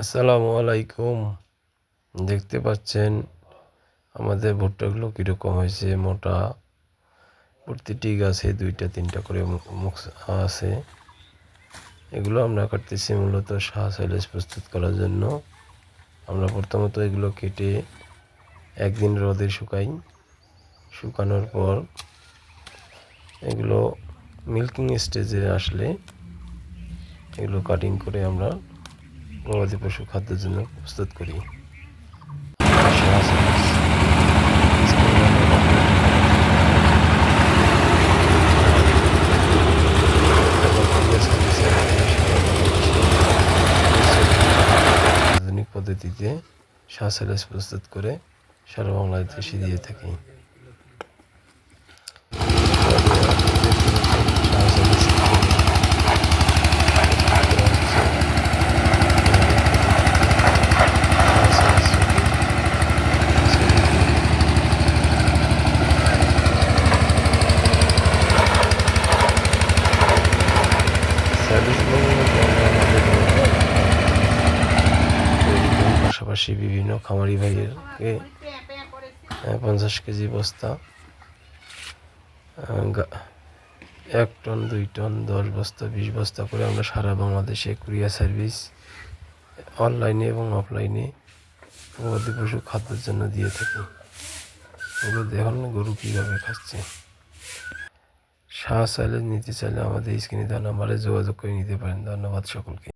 আসসালামু আলাইকুম। দেখতে পাচ্ছেন, আমাদের ভুট্টাগুলো কীরকম হয়েছে, মোটা। প্রতিটি গাছে দুইটা, তিনটা করে মুখ আছে। এগুলো আমরা কাটতেছি মূলত শাহ সাইলেজ প্রস্তুত করার জন্য। আমরা প্রথমত এগুলো কেটে একদিন রোদে শুকাই। শুকানোর পর এগুলো মিল্কিং স্টেজে আসলে এগুলো কাটিং করে আমরা গবাদি পশু খাদ্যের জন্য প্রস্তুত করি। আধুনিক পদ্ধতিতে শ্বাস প্রস্তুত করে সারা বাংলাদেশে দিয়ে থাকি। পাশাপাশি বিভিন্ন খামারি ভাইয়েরকে পঞ্চাশ কেজি বস্তা এক টন, দুই টন, দশ বস্তা, বিশ বস্তা করে আমরা সারা বাংলাদেশে কুরিয়ার সার্ভিস অনলাইনে এবং অফলাইনে গবাদি পশু খাদ্যের জন্য দিয়ে থাকি। এগুলো দেখুন, গরু কীভাবে খাচ্ছে। শাহ চাইলে নিতে চাইলে আমাদের স্ক্রিনে দেওয়া নাম্বারে যোগাযোগ করে নিতে পারেন। ধন্যবাদ সকলকে।